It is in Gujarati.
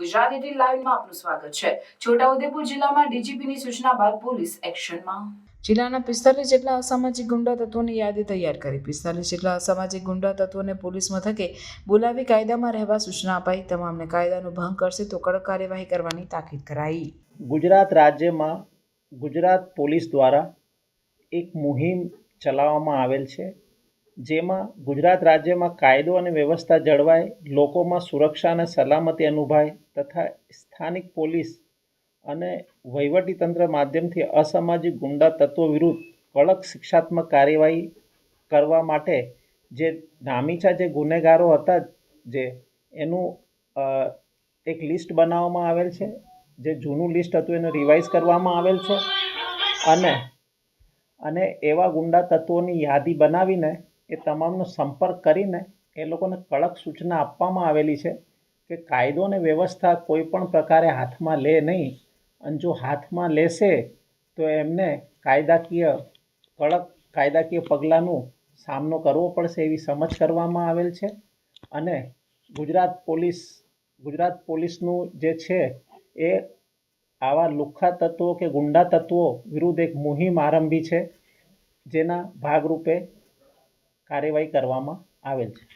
ગુજરાત એટી લાઈવમાં આપનું સ્વાગત છે. છોટાઉદેપુર જિલ્લામાં ડીજીપીની સૂચના બાદ પોલીસ એક્શનમાં. જિલ્લાના પિસ્તાલીસ જેટલા અસામાજિક ગુંડા તત્વોની યાદી તૈયાર કરી. પિસ્તાલીસ જેટલા અસામાજિક ગુંડા તત્વોને પોલીસ મથકે બોલાવી કાયદામાં રહેવા સૂચના અપાઈ. તમામને કાયદાનો ભંગ કરશે તો કડક કાર્યવાહી કરવાની તાકીદ કરાઈ. ગુજરાત રાજ્યમાં ગુજરાત પોલીસ દ્વારા એક મુહિમ ચલાવવામાં આવેલ છે. જેમાં ગુજરાત રાજ્યમાં કાયદો અને વ્યવસ્થા જળવાય, લોકોમાં સુરક્ષા અને સલામતી અનુભવાય તથા સ્થાનિક પોલીસ અને વહીવટીતંત્ર માધ્યમથી અસામાજિક ગુંડા તત્વો વિરુદ્ધ કડક શિક્ષાત્મક કાર્યવાહી કરવા માટે જે નામીચા જે ગુનેગારો હતા જે, એનું એક લિસ્ટ બનાવવામાં આવેલ છે, જે જૂનું લિસ્ટ હતું એને રિવાઇઝ કરવામાં આવેલ છે અને અને એવા ગુંડા તત્વોની યાદી બનાવીને એ તમામનો સંપર્ક કરીને એ લોકોને કડક સૂચના આપવામાં આવેલી છે કે કાયદો અને વ્યવસ્થા કોઈ પણ પ્રકારે હાથમાં લે નહીં. અને જો હાથમાં લેશે, તો એમને કાયદાકીય, કડક કાયદાકીય પગલાંનું સામનો કરવો પડશે એવી સમજ કરવામાં આવેલ છે. અને ગુજરાત પોલીસ, ગુજરાત પોલીસનું જે છે એ આવા લુખ્ખા તત્વો કે ગુંડા તત્વો વિરુદ્ધ એક મુહિમ આરંભી છે, જેના ભાગરૂપે કાર્યવાહી કરવામાં આવેલ છે.